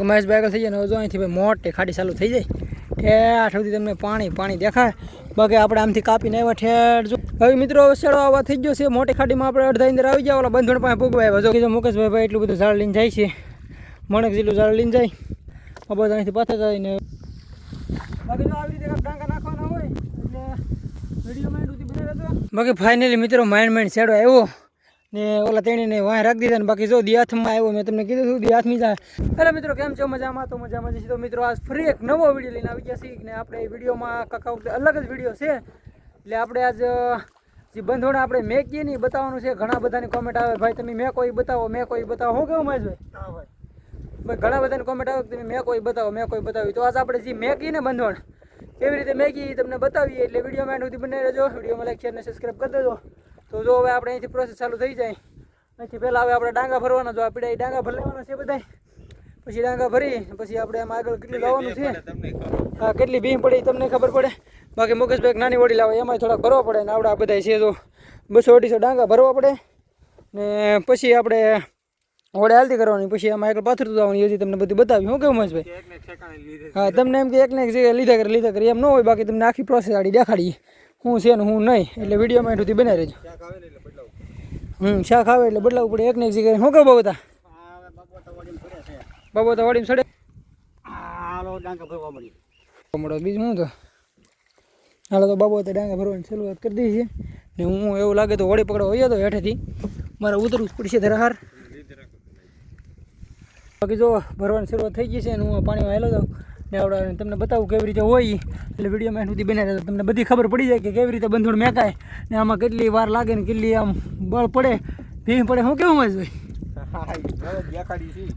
મહેશભાઈ આગળ થઈ જાય ને જો અહીંથી ભાઈ મોટી ખાડી ચાલુ થઈ જાય. ઠેઠ સુધી તમને પાણી પાણી દેખાય. બાકી આપણે આમથી કાપીને આવ્યા ઠેઠ જો. હવે મિત્રો શેડો આવા થઈ ગયો છે. મોટી ખાડીમાં આપણે અડધા અંદર આવી ગયા. ઓલા બંધણ પાસે પૂગવા આવ્યા. જો મુકેશભાઈ ભાઈ એટલું બધું ઝાડ લઈને જાય છે. મણક જેટલું ઝાડ લઈને જાય. આ બધા અહીંથી પાછા જાય ને. બાકી જો આવી રીતે ડાંગા નાખવાના હોય, એટલે વીડિયો માઇન્ડ બાકી ફાઇનલી મિત્રો માઇન્ડ માઇન્ડ શેડો આવ્યો. ને ઓલા તેણીને વાહ રાખી દીધા ને બાકી જો દી હાથમાં આવ્યો મેં તમને કીધું હતું દી હાથમી જાય અરે મિત્રો કેમ છો? મજામાં? તો મજામાં જશે તો મિત્રો આજ ફરી એક નવો વીડિયો લઈને આવી ગયા છીએ ને આપણે વિડીયોમાં કાકા અલગ જ વીડિયો છે. એટલે આપણે આજ જે બંધોણ આપણે મેં કીએ ને બતાવવાનું છે. ઘણા બધાની કોમેન્ટ આવે ભાઈ તમે મેં કોઈ બતાવો મેં કોઈ બતાવો. હું કેવું માજ ભાઈ? ઘણા બધાની કોમેન્ટ આવે તમે મેં કોઈ બતાવો મેં કોઈ બતાવી. તો આજ આપણે જે મેં કીને બંધોણ કેવી રીતે મેં તમને બતાવીએ. એટલે વીડિયો મેં સુધી બને રહેજો. વિડીયોમાં લાઈક શેર ને સબસ્ક્રાઈબ કરી દેજો. તો જો હવે આપણે અહીંથી પ્રોસેસ ચાલુ થઈ જાય. અહીંથી પહેલાં હવે આપણે ડાંગા ભરવાના જો આપણે ડાંગા ભરી લેવાના છે બધા પછી ડાંગા ભરી પછી આપણે આમાં આગળ કેટલું લાવવાનું છે? હા કેટલી ભીમ પડી તમને ખબર પડે. બાકી મુકેશભાઈ નાની વડી લાવે એમાં થોડાક ભરવા પડે ને આવડા બધા છે તો બસો અઢીસો ડાંગા ભરવા પડે. ને પછી આપણે ઓડે હાલતી કરવાની પછી આમાં આગળ પાથરતું જવાનું હજી તમને બધું બતાવ્યું. હું કેવું મહેશભાઈ હા તમને એમ કે એક ને એક જગ્યાએ લીધા કરે લીધા કરે એમ ન હોય બાકી તમને આખી પ્રોસેસ આડી દેખાડીએ. હું છે ને હું નહીં એટલે વિડીયોમાં સુધી બનાવી રહેજો. હમ શાક આવે એટલે બદલાવવું પડે. એક ને એક જગ્યાએ. શું કહું બાબતા? બબોતા વળીને સડે. મળો બીજું શું તો? હાલો તો બાબો ડાંગા ભરવાની શરૂઆત કરી દઈ છે. ને હું એવું લાગે તો વળી પકડવા હોય તો હેઠેથી. મારે ઉતરવું જ પડશે ધરાહાર. બાકી જો ભરવાની શરૂઆત થઈ ગઈ છે ને હું પાણીમાં હેલો જાઉં. ને આવડે તમને બતાવું કેવી રીતે હોય એટલે વિડીયોમાં સુધી બને રહેતો તમને બધી ખબર પડી જાય કે કેવી રીતે બંધોડ મેકાય. ને આમાં કેટલી વાર લાગે ને કેટલી આમ બળ પડે ભીમ પડે હું કેવું મજ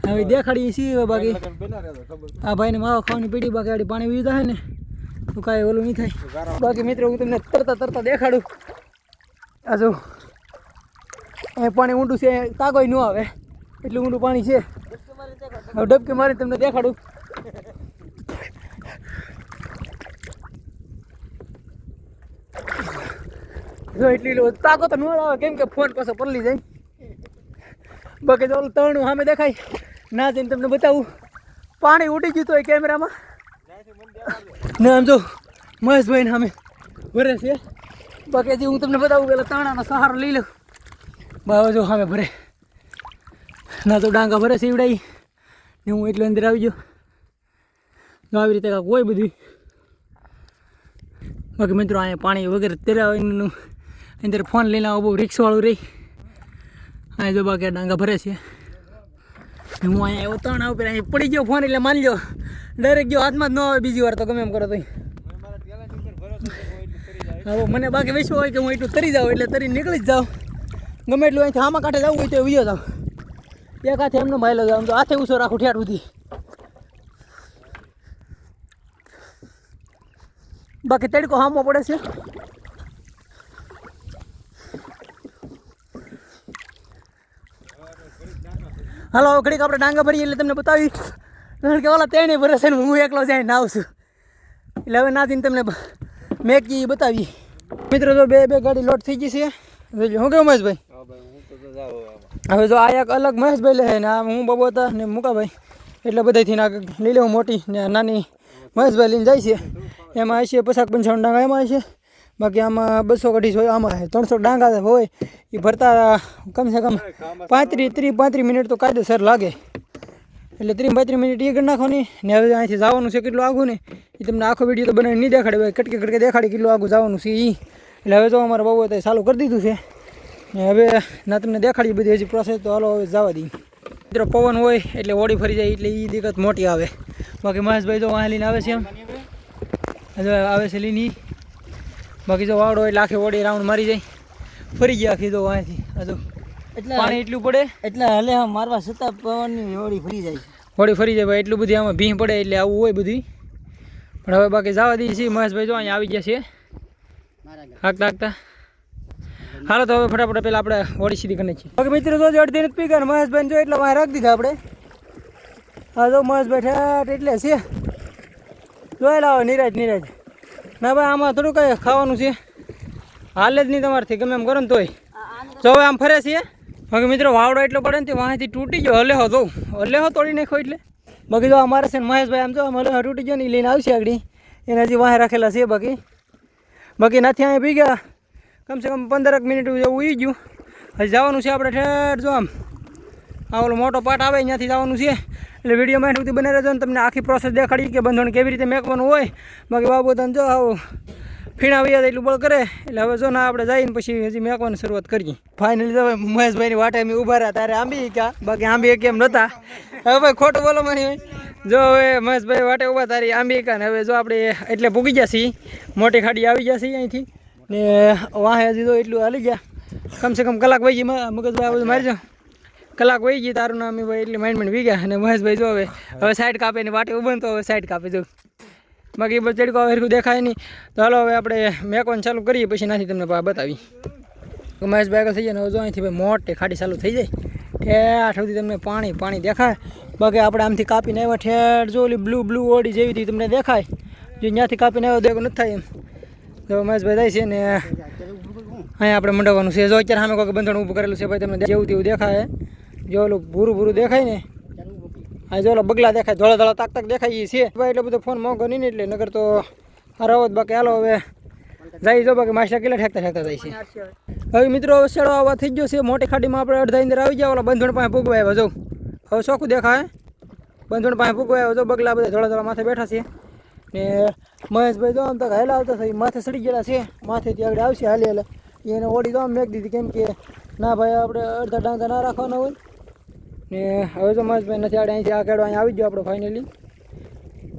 હવે દેખાડીએ છીએ હવે બાકી. આ ભાઈને માવા ખાવાની પીડી બાકી આડી પાણી વીધા છે ને. તો કાંઈ ઓલું નહીં થાય. બાકી મિત્રો હું તમને તરતા તરતા દેખાડું. આ જો અહીં પાણી ઊંડું છે કાગોય ન આવે. એટલું ઊંડું પાણી છે. હવે ડબકી મારી તમને દેખાડું. જો એટલી લો તાકો તો ન આવે કેમ કે ફોન પાછો પરલી જાય. બાકી ઓલું તરણું સામે દેખાય, ના જઈને તમને બતાવું. પાણી ઉડી ગયું તો કેમેરામાં. ને આમ જો મહેશભાઈ સામે ભરે છે. બાકી હજી હું તમને બતાવું, પેલા તાણાનો સહારો લઈ લઉં. બાવા જો સામે ભરે. ના તો ડાંગા ભરે છે ઈવડાઈ. ને હું એટલો અંદર આવી ગયો. આવી રીતે કોઈ બધું બાકી મિત્રો, અહીંયા પાણી વગેરે તેરાવીનું અંદર ફોન લઈને આવો, બહુ રિક્ષાવાળું રહી. અહીંયા જો બાકી ડાંગા ભરે છે. હું અહીંયા એવો ત્રણ આવું પેલા અહીં પડી ગયો ફોન, એટલે માની લો ડાયરેક્ટ ગયો, હાથમાં જ ન આવે બીજી વાર તો ગમે એમ કરો તો હવે મને બાકી વિશ્વ હોય કે હું એટલું તરી જાઉં, એટલે તરી નીકળી જ જાઉં. ગમે એટલું અહીંથી આમાં કાંઠે જવું હોય તો વિયો જાઉં. એક હાથે એમને માયલો જાઉં તો હાથે ઉછો રાખું ઠેઠ સુધી. બાકી તડકો હામો પડે છે. હાલો ઘડીક આપણે ડાંગા ભરીએ એટલે તમને બતાવી. કારણ કે ઓલા તેણે ભરે છે ને હું એકલો જાય નાવ છું. એટલે હવે નાથી તમને મેકી બતાવી. મિત્રો જો બે બે ગાડી લોટ થઈ ગઈ છે. શું કેવું મહેશભાઈ? હવે. જો આ એક અલગ મહેશભાઈ લે ને આ હું બબોતા ને મુકાભાઈ. એટલે બધાથી ના લઈ લેવું મોટી ને નાની મહેશભાઈ લઈને જાય છે. એમાં હશે પચાસ પંચાવન ડાંગા એમાં હશે બાકી આમાં બસો અઢીસો આમાં હશે ત્રણસો ડાંગા હોય એ ભરતા કમસે કમ પાંત્રીસ, ત્રીસ, પાંત્રીસ મિનિટ તો કાયદેસર લાગે. એટલે ત્રીસ પાંત્રીસ મિનિટ એ કરી નાખવાની, ને હવે અહીંથી જવાનું છે કેટલું આગું ને એ તમને આખો વીડિયો તો બનાવીને નહીં દેખાડે ભાઈ, કટકે કટકે દેખાડે કેટલું આગું જવાનું છે એ એટલે હવે તો અમારે બહુ અત્યારે ચાલુ કરી દીધું છે. ને હવે ના તમને દેખાડી બધી હજી પ્રોસેસ તો હાલો હવે જવા દઈએ. મિત્રો, પવન હોય એટલે ઓડી ફરી જાય, એટલે એ દિક્કત મોટી આવે. બાકી મહેશભાઈ તો વાહ લઈને આવે છે એમ. હજુ આવે છે લીની બાકી જો વાવડો એટલે આખી ઓડી રાઉન્ડ મારી જાય. ફરી ગયા આખી તો વાંથી હજુ એટલે પાણી એટલું પડે. એટલે હલે મારવા છતાં પવનની હોળી ફરી જાય હોળી ફરી જાય ભાઈ. એટલું બધી આમાં ભીં પડે એટલે આવું હોય બધું. પણ હવે બાકી જવા દઈએ છીએ. મહેશભાઈ જો અહીંયા આવી ગયા છે. હાકતા હાકતા. હાલો તો હવે ફટાફટ પેલા આપણે હોળી સીધી કરી છીએ બાકી મિત્રો જો અડધી નથી પી ગયા મહેશભાઈ જો એટલે વાંહે રાખી દીધા આપણે. હા જો મહેશભાઈ ઠેઠ એટલે છે. જોઈ લાવો, નિરાજ નિરાજ. ના ભાઈ, આમાં થોડું કઈ ખાવાનું છે. હાલે જ નહીં તમારથી, ગમે એમ કરો ને તોય. જો આમ ફરે છે બાકી મિત્રો, વાવડો એટલો પડે ને તે વાંથી તૂટી ગયો. હલે હો તો હલે હો તોડી નાખો એટલે. બાકી જો અમારે છે ને મહેશભાઈ આમ જો હલે તૂટી ગયો ને એ લઈને આવશે આગળ. એને હજી વાહે રાખેલા છે બાકી. બાકી નથી અહીંયા પી ગયા કમસે કમ પંદરક મિનિટ જેવું ઉઈ ગયું. હજી જવાનું છે આપણે ઠેર જો આમ. આ ઓલો મોટો પાટ આવે ત્યાંથી જવાનું છે. એટલે વિડીયોમાં એટ સુધી બને રહેજો ને તમને આખી પ્રોસેસ દેખાડી કે બંધણ કેવી રીતે મેકવાનું હોય. બાકી બાબુ તને જો આવું ફીણા વૈયા એટલું બળ કરે. એટલે હવે જો ને આપણે જઈને પછી હજી મેકવાની શરૂઆત કરીએ. ફાઇનલી હવે મહેશભાઈની વાટે અમે ઊભા રહ્યા ત્યારે આંબી ક્યાં? બાકી આંબી કેમ નહોતા હવે ભાઈ ખોટું બોલો મારી જો હવે મહેશભાઈ વાટે ઊભા, તારી આંબી કા ને હવે જો આપણે એટલે પૂગી ગયા છીએ. મોટી ખાડી આવી ગયા છીએ અહીંથી. ને વાહે હજી તો એટલું હાલી ગયા. કમસે કમ કલાક વહી ગઈ મગજભાઈ બધું મારી જાઓ કલાક વહી ગઈ તારું નામ ભાઈ એટલે માઇન્ડ વી ગયા અને મહેશભાઈ જો હવે હવે સાઈડ કાપે ને વાટે ઊભો તો હવે સાઈડ કાપે જો. બાકી બધું ચડકો હરખું દેખાય નહીં. તો હાલો હવે આપણે મેકોન ચાલુ કરીએ પછી નાથી તમને બતાવી. મહેશભાઈ આગળ થઈ જાય ને હવે જો અહીંથી ભાઈ મોટી ખાડી ચાલુ થઈ જાય. ઠેઠ સુધી તમને પાણી પાણી દેખાય. બાકી આપણે આમથી કાપીને આવ્યા ઠેઠ જો ઓલી બ્લુ બ્લુ ઓડી જેવી હતી તમને દેખાય. જો ત્યાંથી કાપીને આવ્યો દેખો નથી થાય એમ. તો મહેશભાઈ થાય છે ને અહીંયા આપણે મંડાવવાનું છે. જો અત્યારે સામે કોઈ બંધણ ઊભું કરેલું છે ભાઈ તમને જેવું તેવું દેખાય. જો ઓલું ભૂરું ભૂરું દેખાય ને? હા, જો ઓલા બગલા દેખાય, ધોળા ધોળા તાક તાક દેખાય ઈ છે. ભાઈ, એટલો બધો ફોન મોંઘો નહીં એટલે નગર તો રહો બાકી હાલો હવે જાય જો, બાકી માસ્ટર કેટલા ઠેકતા ઠેકતા જાય છે. હવે મિત્રો, હવે શેડો આવવા થઈ ગયો છે. મોટી ખાડીમાં આપણે અડધા અંદર આવી ગયા, ઓલા બંધણ પાસે પૂગવા આવ્યા જો. હવે ચોખ્ખું દેખાય બંધણ પાસે પૂગવા આવ્યા જો, બગલા બધા ધોળા ધોળા માથે બેઠા છે. ને મહેશભાઈ જો આમ તો હેલા આવતા થઈ માથે સડી ગયેલા છે. માથેથી આગળ આવશે હાલી હાલે. એને ઓડી દો, આમ મેક દીધી, કેમ કે ના ભાઈ, આપણે અડધા ડાંગા ના રાખવાના હોય. ને હવે તો મહેશભાઈ નથી આડે, અહીંથી આ કેડો અહીંયા આવી ગયો આપણે ફાઇનલી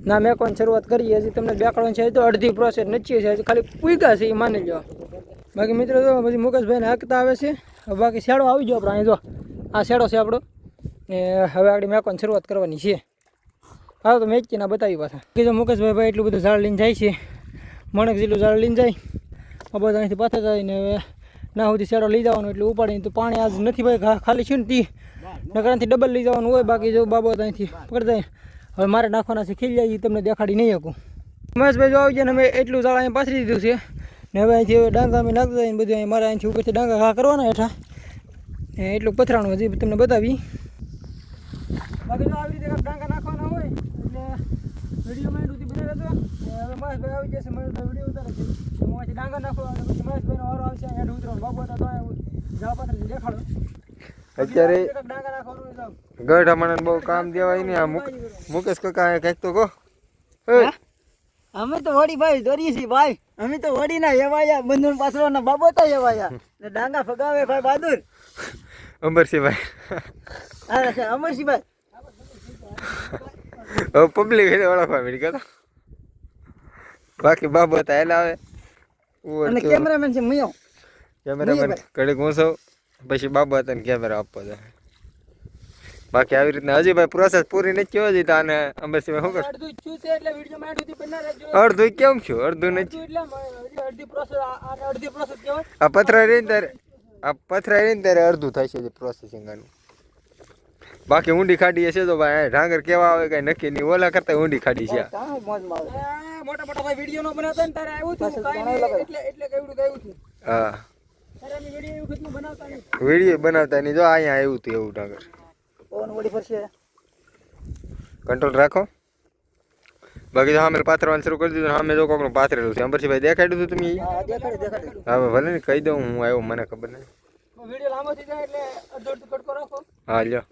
ના મેકવાની શરૂઆત કરીએ હજી, તમને બેકડો છે તો અડધી પ્રોસેસ નચી છે ખાલી પૂગા છે, એ માની લો બાકી મિત્રો તો પછી મુકેશભાઈને હકતા આવે છે. બાકી શેડો આવી ગયો આપણે, અહીં જો, આ શેડો છે આપણો. ને હવે આગળ મેકોન શરૂઆત કરવાની છે. હા, તો મેં ના બતાવી પાછા. કીધું મુકેશભાઈ ભાઈ એટલું બધું ઝાડ લઈને જાય છે. મણક જેટલું ઝાડ લઈને જાય, આ બધા અહીંથી પાછા જાય ને હવે ના સુધી શેડો લઈ જવાનું એટલે ઉપાડીને તો પાણી આજ નથી ભાઈ ખાલી છે ને તી. નકરાથી ડબલ લઈ જવાનું હોય, બાકી જો બાબત અહીંથી પકડતા હવે મારે નાખવાના છે, ખીલ જાય તમને દેખાડી નહીં શકું. મહેશભાઈ જો આવી જાય ને અમે એટલું ઝાડ અહીંયા પાથરી દીધું છે. ને હવે અહીંથી હવે ડાંગા અમે નાખતા જાય ને બધું અહીં મારે અહીંથી ઉપરથી ડાંગા ઘા કરવાના હેઠા. એટલું પથરાણું હજી તમને બતાવી. બાકી ડાંગા નાખવાના હોય એટલે વિડીયોમાં એન્ડ સુધી બને રહેજો ને હવે મહેશભાઈ આવી જશે મહેશભાઈ વીડિયો ઉતારે છે. હું અહીંથી ડાંગર નાખવા અને પછી મહેશભાઈનો વારો આવશે એન્ડ ઉતરો બાબુ હતા તો અહીંયા જવા પાથરીથી દેખાડો. અત્યારે તો ગઢ હમણાં બહુ કામ દેવાય ને આ મુક- મુકેશ કાકા કંઈક તો કહો. અમે તો વડી ભાઈ દોરી છીએ ભાઈ. અમે તો વડી ના એવાયા બંધુણ પાછળના બાબતો એવાયા ને ડાંગા ફગાવે ભાઈ બહાદુર. અમરસિંહભાઈ આ છે અમરસિંહભાઈ હવે પબ્લિક એને ઓળખવા મળી ગયા બાકી બાબત એલા આવે. અને કેમેરામેન છે મિયો. કેમેરામેન ઘડીક હું પછી બાબત હતા કેમેરા આપવો છે. બાકી આવી રીતના હજી ભાઈ પ્રોસેસ પૂરી નથી થયો હજી તાને આને અમરસિંહભાઈ શું અડધું છે એટલે બને રહેજો અડધું કેમ છું અડધું નથી. એટલે અડધી પ્રોસેસ અડધી આ પથરા રહી ત્યારે આ પથરા રહી ત્યારે અડધું થાય છે પ્રોસેસિંગ આનું. બાકી ઊંડી ખાડી હશે તો ભાઈ ઢાંગર કેવા આવે કઈ નક્કી નહીં. ઓલા કરતા ઊંડી ખાડી છે. આ. કાં મોજમાં આવે આ મોટા મોટા ભાઈ વીડિયો નો બનાવતા ને તારે આવ્યું હતું એટલે એટલે કેવડું ગયું હતું હા. વીડિયો બનાવતા નહીં. વીડિયો બનાવતા નહીં. જો અહીંયા આવ્યું તું એવું ઢાંગર. પવન વડી ફરશે. કંટ્રોલ રાખો. બાકી તો સામે પાથરવાનું શરૂ કરી દીધું સામે જો કોકનું પાથરેલું છે. અંબરસિંહભાઈ દેખાડ્યું હતું તમે હા ભલે ને કહી દઉં હું આવ્યો મને ખબર નહીં વીડિયો લાંબો થઈ જાય એટલે અડધો અડધો કટકો રાખો. હા લ્યો.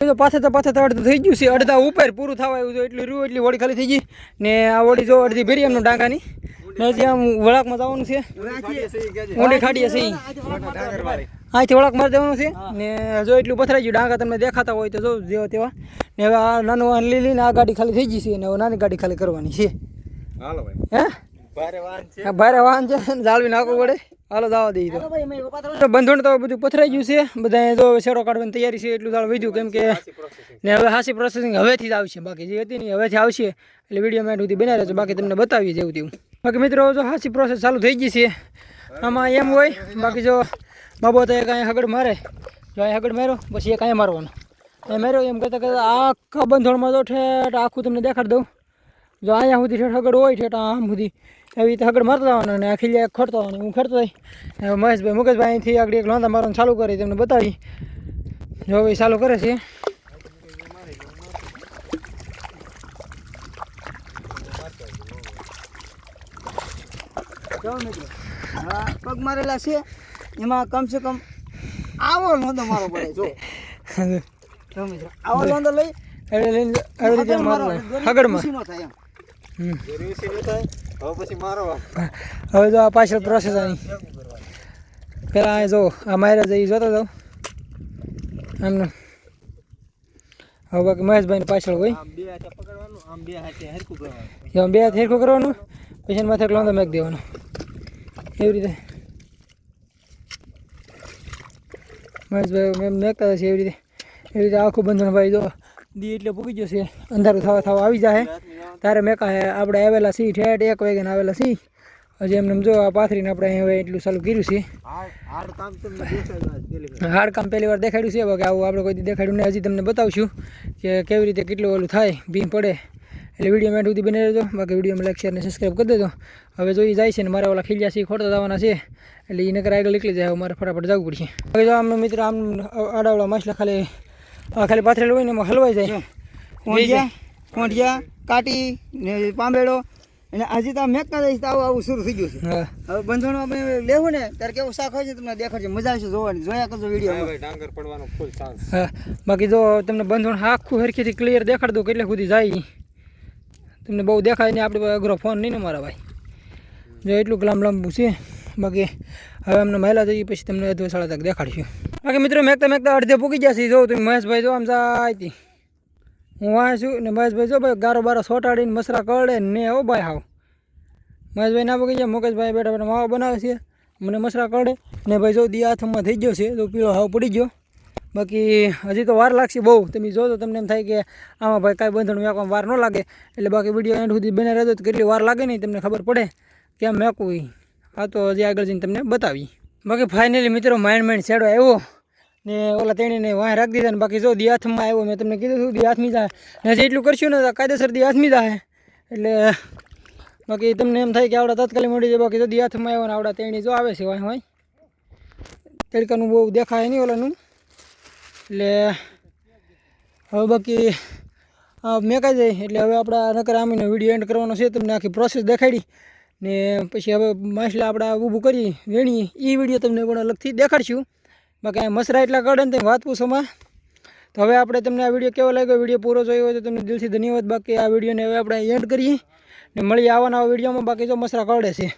તો પાછા તો પાસે તો અડધું થઈ ગયું છે. અડધા ઉપર પૂરું થવા આવ્યું છે. એટલું રૂ એટલી વળી ખાલી થઈ ગઈ. ને આ વળી જો અડધી ભેરી એમનું ડાંગાની ને હજી આમ વળાકમાં જવાનું છે. ઊંડી ખાડીએ ઈ. અહીંથી વળાક મારી દેવાનું છે. ને જો એટલું પથરાઈ ગયું ડાંગા તમને દેખાતા હોય તો જો જેવા તેવા. ને હવે આ નાનું લઈ લઈને આ ગાડી ખાલી થઈ ગઈ છે. ને નાની ગાડી ખાલી કરવાની છે. હાલો ભાઈ. હે? ભારે વાહન છે. જાળવી નાખવું પડે. હાલો જવા દઈએ બંધણ તો બધું પથરાઈ ગયું છે. બધા જો શેરો કાઢવાની તૈયારી છે એટલું દાળ વધ્યું. કેમ કે ને હવે હાસી પ્રોસેસિંગ હવેથી જ આવશે. બાકી જે હતી ને હવેથી આવશે. એટલે વીડિયો મેં સુધી બનાવી છે બાકી તમને બતાવી જેવું તેવું. બાકી મિત્રો જો હાસી પ્રોસેસ ચાલુ થઈ ગઈ છે. આમાં એમ હોય બાકી જો બાબો તો કાંઈ હગડ મારે. જો અહીં હગડ માર્યો પછી એ કાંઈ મારવાનો. એ માર્યો એમ કરતાં કરતાં આખા બંધણમાં તો ઠેઠ આખું તમને દેખાડી દઉં. જો અહીંયા સુધી ઠેઠ હગડ હોય ઠેઠ આમ સુધી. એવી રીતે આગળ મારતા આવવાનું અને આખી જાય ખડતો આવવાનું હું ખડતો થઈ મહેશભાઈ મુકેશભાઈ અહીંથી આગળ એક લોંધા મારવાનું ચાલુ કરી તેમને બતાવી. જો ભાઈ ચાલુ કરે છે. પગ મારેલા છે. એમાં કમસે કમ આવો લોંધો મારો પડે જો. આવો લોંધો લઈ. એવડે લઈને આવી રીતે મારવાનો. આગળમાં થાય એમ. થાય. હવે પછી મારો હવે જો આ પાછળ પ્રોસેસ આની. પેલા આ જો આ મારે જઈ જોતો જાઉં આમનું હવે બાકી મહેશભાઈની પાછળ હોય. આમ બે હાથે પકડવાનું આમ બે હાથે હરખું કરવાનું. એમાં બે હાથ હેરખું કરવાનું પછી માથે લોંદો મેક દેવાનો. એવી રીતે. મહેશભાઈ મેમ મેકતા હશે એવી રીતે. એવી રીતે આખું બંધન ભાઈ જો દી એટલે પૂકી જશે. અંધારું થવા થવા આવી જાય તારે મેકા કહે આપણે આવેલા સિંહ ઠેઠ, એક વાગ્યાને આવેલા સિંહ હજી એમને જો આ પાથરીને આપણે હવે એટલું ચાલુ કર્યું છે. હાડ કામ પહેલી વાર દેખાડ્યું છે કે આવું આપણે કોઈ દેખાડ્યું નહીં. હજી તમને બતાવશું કે કેવી રીતે કેટલું ઓલું થાય, ભીમ પડે. એટલે વીડિયો મેં સુધી બની રહેજો. બાકી વિડીયોમાં લાઈક શેર અને સબસ્ક્રાઈબ કરી દેજો. હવે જોઈ જાય છે ને મારા ઓલા ખીલ્યા છે ખોટતા જવાના છે. એટલે એ નકર આગળ નીકળી જાય મારે ફટાફટ જવું પડશે. હવે જો આમ મિત્ર આમ આડાવડા માછલા ખાલી ખાલી પાથરેલું હોય ને એમાં હલવાઈ જાય. કોંઢિયા કોંઢિયા કાટી ને પાંબેડો. અને આજે તો આ મેકતા જઈશ તો આવું આવું શરૂ થઈ ગયું છે. હા. હવે બંધણમાં આપણે લેવું ને ત્યારે કેવું શાક હોય છે તમને દેખાડશે મજા આવશે જોવાની. જોયા કરજો વીડિયો ભાઈ ડાંગર પડવાનો ફૂલ ચાન્સ હા. બાકી જો તમને બંધણ આખું હરખીથી ક્લિયર દેખાડ દઉં કેટલે સુધી જાય તમને બહુ દેખાય નહીં આપણે અઘરો ફોન નહીં ને મારા ભાઈ. જો એટલું લાંબ લાંબુ છે. બાકી હવે અમને મહિલા જઈએ પછી તમને અધો સાડા તક દેખાડીશું. બાકી મિત્રો મેકતા મેકતા અડધે પૂકી જશે જો, તમે મહેશભાઈ જો આમ જાય હું વાં છું ને મહેશભાઈ જો ભાઈ ગારો બારો સોટાડીને મસરા કરડે ને હો ભાઈ હાવ. મહેશભાઈ ના પૂકી જાય મુકેશભાઈ બેઠા બેઠા માવો બનાવે છે. મને મસરા કરડે. ને ભાઈ જો દી હાથમાં થઈ ગયો છે તો પીળો હાવ પડી ગયો. બાકી હજી તો વાર લાગશે બહુ. તમે જો તો તમને એમ થાય કે આમાં ભાઈ કાંઈ બંધણ મેકવામાં વાર ન લાગે. એટલે બાકી વીડિયો એન્ડ સુધી બને રહેતો તો કેટલી વાર લાગે નહીં, તમને ખબર પડે. કેમ મેકવું. આ તો હજી આગળ જઈને તમને બતાવી. બાકી ફાઇનલી મિત્રો માઇન્ડ માઇન્ડ શેડો આવ્યો. ને ઓલા તેણીને વાહ રાખી દીધા ને બાકી જો દી હાથમાં આવ્યો, મેં તમને કીધું હતું, દી હાથમી જાય ને જેટલું કરશું ને કાયદેસર દી હાથમી જાય એટલે બાકી તમને એમ થાય કે આવડા તાત્કાલિક મળી જાય, બાકી જો દી હાથમાં આવ્યો ને આવડા તેણી જો આવે છે વાહ વાહ. તડકાનું બહુ દેખાય નહીં ઓલાનું. એટલે હવે બાકી મેં મેકાઈ જાય એટલે હવે આપણા નકર આમીનો વીડિયો એન્ડ કરવાનો છે, તમને આખી પ્રોસેસ દેખાડી. ને પછી હવે માછલા આપણે ઊભું કરી વેણીએ. એ વીડિયો તમને પણ અલગથી દેખાડશું. બાકી મસરા એટલા કાઢે ને વાત પૂછોમાં તો હવે આપણે તમને આ વીડિયો કેવો લાગ્યો? વીડિયો પૂરો જોયો હોય તો તમને દિલથી ધન્યવાદ. બાકી આ વિડીયોને હવે આપણે એન્ડ કરીએ ને મળીએ આવવાના વિડીયોમાં. બાકી જો મસરા કાઢે છે.